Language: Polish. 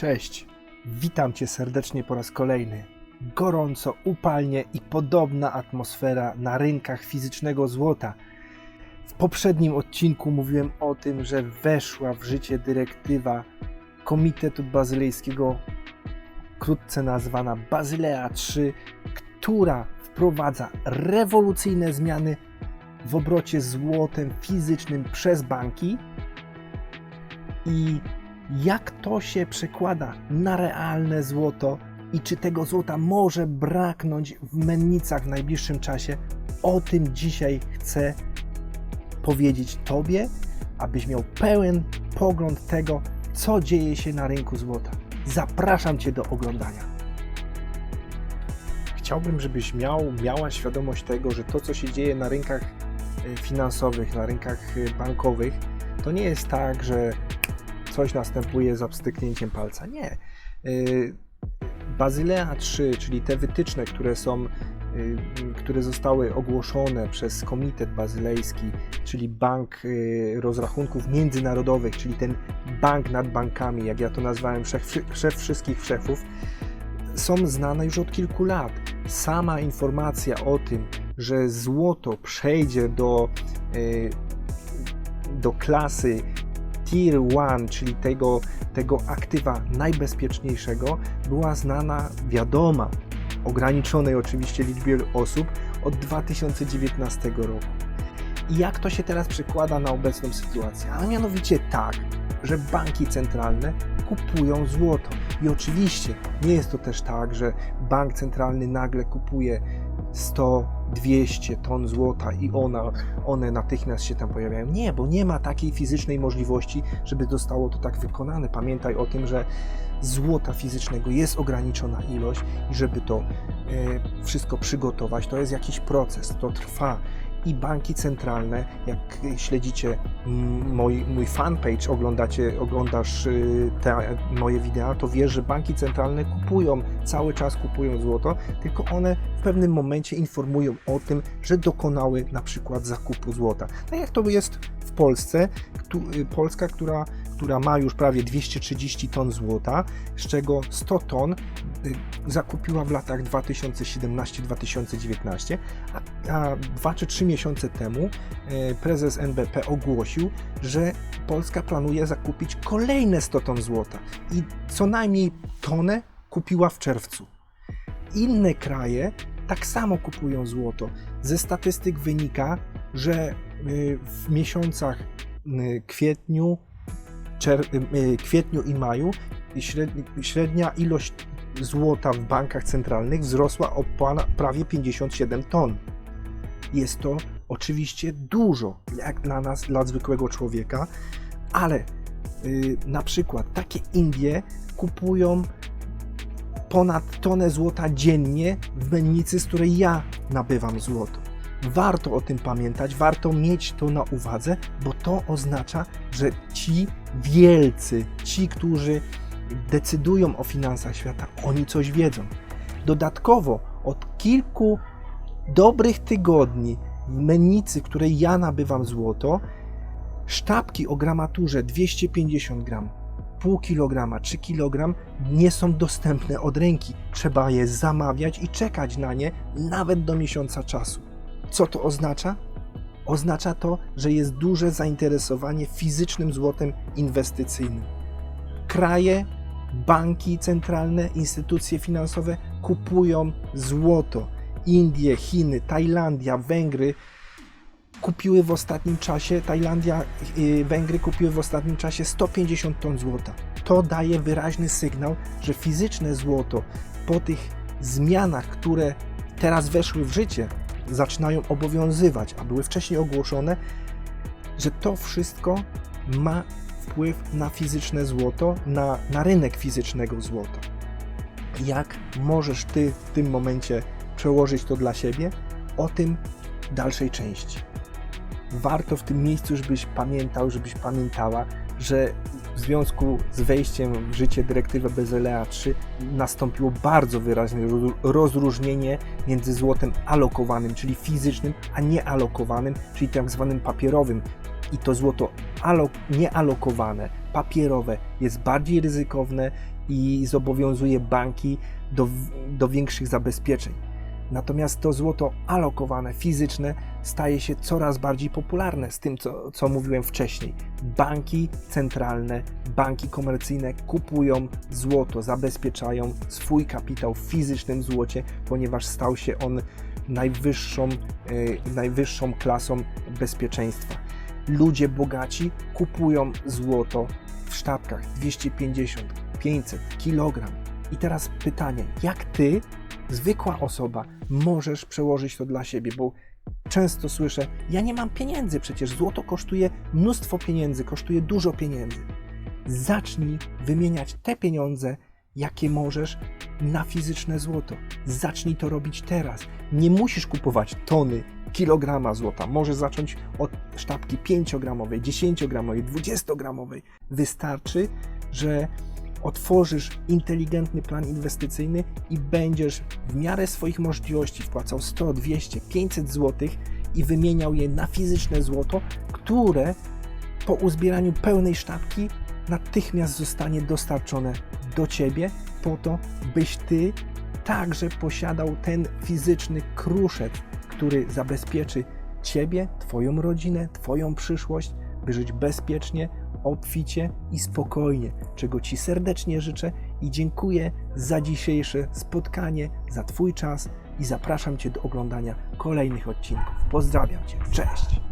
Cześć, witam Cię serdecznie po raz kolejny. Gorąco, upalnie i podobna atmosfera na rynkach fizycznego złota. W poprzednim odcinku mówiłem o tym, że weszła w życie dyrektywa Komitetu Bazylejskiego, krótce nazwana Bazylea III, która wprowadza rewolucyjne zmiany w obrocie złotem fizycznym przez banki i jak to się przekłada na realne złoto i czy tego złota może braknąć w mennicach w najbliższym czasie. O tym dzisiaj chcę powiedzieć Tobie, abyś miał pełen pogląd tego, co dzieje się na rynku złota. Zapraszam Cię do oglądania. Chciałbym, żebyś miał, miała świadomość tego, że to, co się dzieje na rynkach e, finansowych, na rynkach e, bankowych, to nie jest tak, że coś następuje z abstyknięciem palca. Nie. Y, Bazylea 3, czyli te wytyczne, które są, y, które zostały ogłoszone przez Komitet Bazylejski, czyli Bank y, Rozrachunków Międzynarodowych, czyli ten bank nad bankami, jak ja to nazwałem, szef, szef wszystkich szefów, są znane już od kilku lat. Sama informacja o tym, że złoto przejdzie do, do klasy Tier 1, czyli tego, tego aktywa najbezpieczniejszego, była znana, wiadoma, ograniczonej oczywiście liczbie osób od 2019 roku. I jak to się teraz przekłada na obecną sytuację? A mianowicie tak, że banki centralne kupują złoto. I oczywiście nie jest to też tak, że bank centralny nagle kupuje 100, 200 ton złota i ona, one natychmiast się tam pojawiają. Nie, bo nie ma takiej fizycznej możliwości, żeby zostało to tak wykonane. Pamiętaj o tym, że złota fizycznego jest ograniczona ilość i żeby to e, wszystko przygotować, to jest jakiś proces, to trwa i banki centralne, jak śledzicie mój, mój fanpage, oglądacie, oglądasz y, te moje wideo, to wiesz, że banki centralne kupują, cały czas kupują złoto, tylko one w pewnym momencie informują o tym, że dokonały na przykład zakupu złota. Tak jak to jest w Polsce, y, Polska, która która ma już prawie 230 ton złota, z czego 100 ton y, zakupiła w latach 2017-2019, a, a 2 czy 3 miesiące temu y, prezes NBP ogłosił, że Polska planuje zakupić kolejne 100 ton złota i co najmniej tonę kupiła w czerwcu. Inne kraje tak samo kupują złoto. Ze statystyk wynika, że y, w miesiącach kwietniu, Y, kwietniu i maju średnia ilość złota w bankach centralnych wzrosła o prawie 57 ton. Jest to oczywiście dużo, jak dla nas, dla zwykłego człowieka, ale yy, na przykład takie Indie kupują ponad tonę złota dziennie w mennicy, z której ja nabywam złoto. Warto o tym pamiętać, warto mieć to na uwadze, bo to oznacza, że ci wielcy, ci, którzy decydują o finansach świata, oni coś wiedzą. Dodatkowo od kilku dobrych tygodni w mennicy, której ja nabywam złoto, sztabki o gramaturze 250 gram, pół kilograma czy kilogram nie są dostępne od ręki. Trzeba je zamawiać i czekać na nie nawet do miesiąca czasu. Co to oznacza? Oznacza to, że jest duże zainteresowanie fizycznym złotem inwestycyjnym. Kraje, banki centralne, instytucje finansowe kupują złoto. Indie, Chiny, Tajlandia, Węgry kupiły w ostatnim czasie, Tajlandia, y, Węgry kupiły w ostatnim czasie 150 ton złota. To daje wyraźny sygnał, że fizyczne złoto po tych zmianach, które teraz weszły w życie, zaczynają obowiązywać, a były wcześniej ogłoszone, że to wszystko ma wpływ na fizyczne złoto, na, na rynek fizycznego złota. Jak możesz Ty w tym momencie przełożyć to dla siebie? O tym w dalszej części. Warto w tym miejscu, żebyś pamiętał, żebyś pamiętała, że w związku z wejściem w życie dyrektywy Bezylea 3 nastąpiło bardzo wyraźne rozróżnienie między złotem alokowanym, czyli fizycznym, a niealokowanym, czyli tak zwanym papierowym. I to złoto alok, niealokowane, papierowe jest bardziej ryzykowne, i zobowiązuje banki do, do większych zabezpieczeń. Natomiast to złoto alokowane, fizyczne, staje się coraz bardziej popularne z tym, co, co mówiłem wcześniej. Banki centralne, banki komercyjne kupują złoto, zabezpieczają swój kapitał w fizycznym złocie, ponieważ stał się on najwyższą, e, najwyższą klasą bezpieczeństwa. Ludzie bogaci kupują złoto w sztabkach 250, 500 kg. I teraz pytanie, jak ty, zwykła osoba, możesz przełożyć to dla siebie? Bo często słyszę, ja nie mam pieniędzy, przecież złoto kosztuje mnóstwo pieniędzy, kosztuje dużo pieniędzy. Zacznij wymieniać te pieniądze, jakie możesz, na fizyczne złoto. Zacznij to robić teraz. Nie musisz kupować tony, kilograma złota. Możesz zacząć od sztabki 5-gramowej, 10-gramowej, 20-gramowej. Wystarczy, że otworzysz inteligentny plan inwestycyjny i będziesz w miarę swoich możliwości wpłacał 100, 200, 500 zł i wymieniał je na fizyczne złoto, które po uzbieraniu pełnej sztabki natychmiast zostanie dostarczone do ciebie po to, byś ty także posiadał ten fizyczny kruszec, który zabezpieczy ciebie, twoją rodzinę, twoją przyszłość, by żyć bezpiecznie, obficie i spokojnie, czego ci serdecznie życzę i dziękuję za dzisiejsze spotkanie, za twój czas i zapraszam cię do oglądania kolejnych odcinków. Pozdrawiam cię. Cześć.